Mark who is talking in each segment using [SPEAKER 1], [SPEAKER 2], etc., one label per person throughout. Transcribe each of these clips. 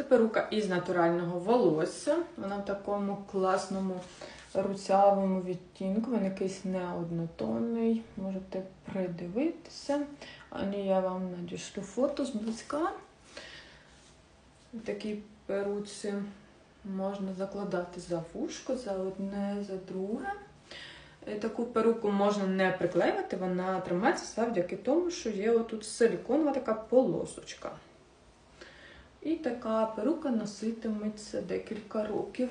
[SPEAKER 1] Це перука із натурального волосся. Вона в такому класному руцявому відтінку. Він якийсь неоднотонний. Можете придивитися. Ані я вам надішлю фото зблизька. В такій перуці можна закладати за вушко, за одне, за друге. Таку перуку можна не приклеювати, вона тримається завдяки тому, що є отут силіконова така полосочка. І така перука носитиметься декілька років.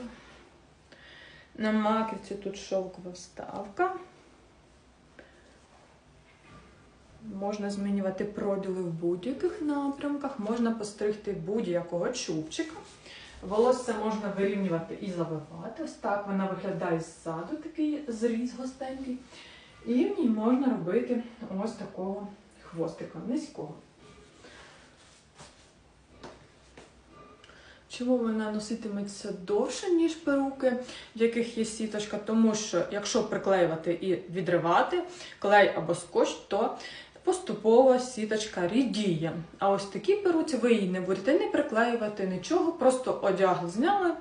[SPEAKER 1] На маківці тут шовкова вставка. Можна змінювати проділи в будь-яких напрямках, можна постригти будь-якого чубчика. Волосся можна вирівнювати і завивати. Ось так вона виглядає ззаду, такий зріз густенький. І в ній можна робити ось такого хвостика низького. Чому вона носитиметься довше, ніж перуки, в яких є сіточка? Тому що якщо приклеювати і відривати клей або скотч, то поступово сіточка рідіє. А ось такі перуці ви її не будете не приклеювати нічого, просто одяг зняли.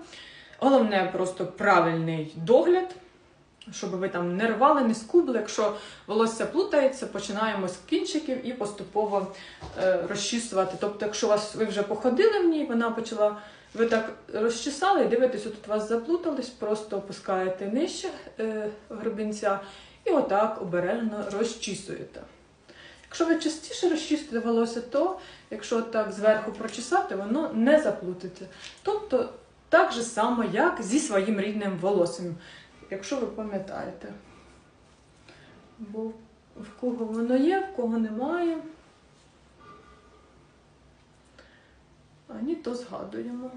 [SPEAKER 1] Головне просто правильний догляд, щоб ви там не рвали, не скубли. Якщо волосся плутається, починаємо з кінчиків і поступово е, розчісувати. Тобто, якщо вас ви вже походили в ній, вона почала. Ви так розчесали і дивитесь, тут у вас заплутались, просто опускаєте нижче е, гребінця і отак обережно розчісуєте. Якщо ви частіше розчистите волосся, то якщо так зверху прочесати, воно не заплутається. Тобто так же само, як зі своїм рідним волоссям, якщо ви пам'ятаєте. Бо в кого воно є, в кого немає. А ні, то згадуємо.